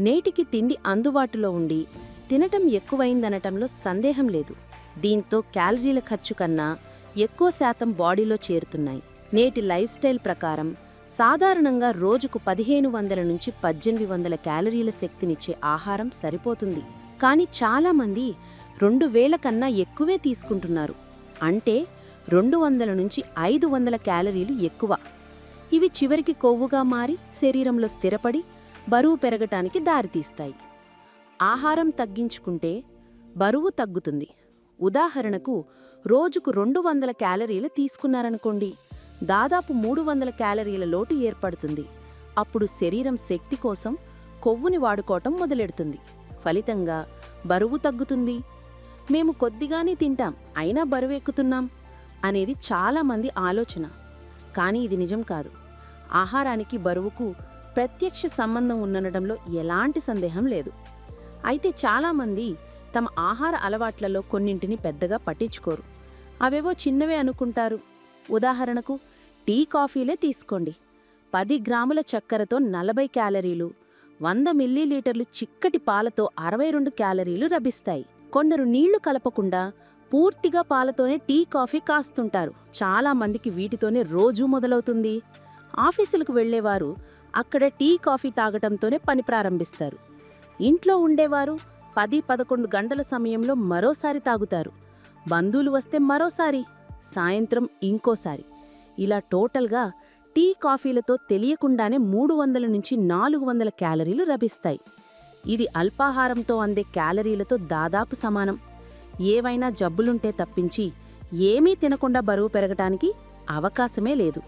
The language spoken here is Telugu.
నేటికి తిండి అందుబాటులో ఉండి తినటం ఎక్కువైందనటంలో సందేహం లేదు. దీంతో క్యాలరీల ఖర్చు కన్నా ఎక్కువ శాతం బాడీలో చేరుతున్నాయి. నేటి లైఫ్ స్టైల్ ప్రకారం సాధారణంగా రోజుకు పదిహేను వందల నుంచి పద్దెనిమిది వందల క్యాలరీల శక్తినిచ్చే ఆహారం సరిపోతుంది. కానీ చాలామంది రెండు వేల కన్నా ఎక్కువే తీసుకుంటున్నారు. అంటే రెండు వందల నుంచి ఐదు వందల క్యాలరీలు ఎక్కువ. ఇవి చివరికి కొవ్వుగా మారి శరీరంలో స్థిరపడి బరువు పెరగటానికి దారితీస్తాయి. ఆహారం తగ్గించుకుంటే బరువు తగ్గుతుంది. ఉదాహరణకు రోజుకు రెండు వందల క్యాలరీలు తీసుకున్నారనుకోండి. దాదాపు మూడు వందల క్యాలరీల లోటు ఏర్పడుతుంది. అప్పుడు శరీరం శక్తి కోసం కొవ్వుని వాడుకోవటం మొదలెడుతుంది. ఫలితంగా బరువు తగ్గుతుంది. మేము కొద్దిగానే తింటాం అయినా బరువు ఎక్కుతున్నాం అనేది చాలామంది ఆలోచన. కానీ ఇది నిజం కాదు. ఆహారానికి బరువుకు ప్రత్యక్ష సంబంధం ఉండడంలో ఎలాంటి సందేహం లేదు. అయితే చాలామంది తమ ఆహార అలవాట్లలో కొన్నింటిని పెద్దగా పట్టించుకోరు. అవేవో చిన్నవే అనుకుంటారు. ఉదాహరణకు టీ కాఫీలే తీసుకోండి. పది గ్రాముల చక్కెరతో నలభై క్యాలరీలు వంద మిల్లీలీటర్లు చిక్కటి పాలతో అరవై రెండు క్యాలరీలు లభిస్తాయి. కొందరు నీళ్ళు కలపకుండా పూర్తిగా పాలతోనే టీ కాఫీ కాస్తుంటారు. చాలామందికి వీటితోనే రోజూ మొదలవుతుంది. ఆఫీసులకు వెళ్ళేవారు అక్కడ టీ కాఫీ తాగటంతోనే పని ప్రారంభిస్తారు. ఇంట్లో ఉండేవారు పది పదకొండు గంటల సమయంలో మరోసారి తాగుతారు. బంధువులు వస్తే మరోసారి సాయంత్రం ఇంకోసారి. ఇలా టోటల్గా టీ కాఫీలతో తెలియకుండానే మూడు వందల నుంచి నాలుగు వందల క్యాలరీలు లభిస్తాయి. ఇది అల్పాహారంతో అందే క్యాలరీలతో దాదాపు సమానం. ఏవైనా జబ్బులుంటే తప్పించి ఏమీ తినకుండా బరువు పెరగటానికి అవకాశమే లేదు.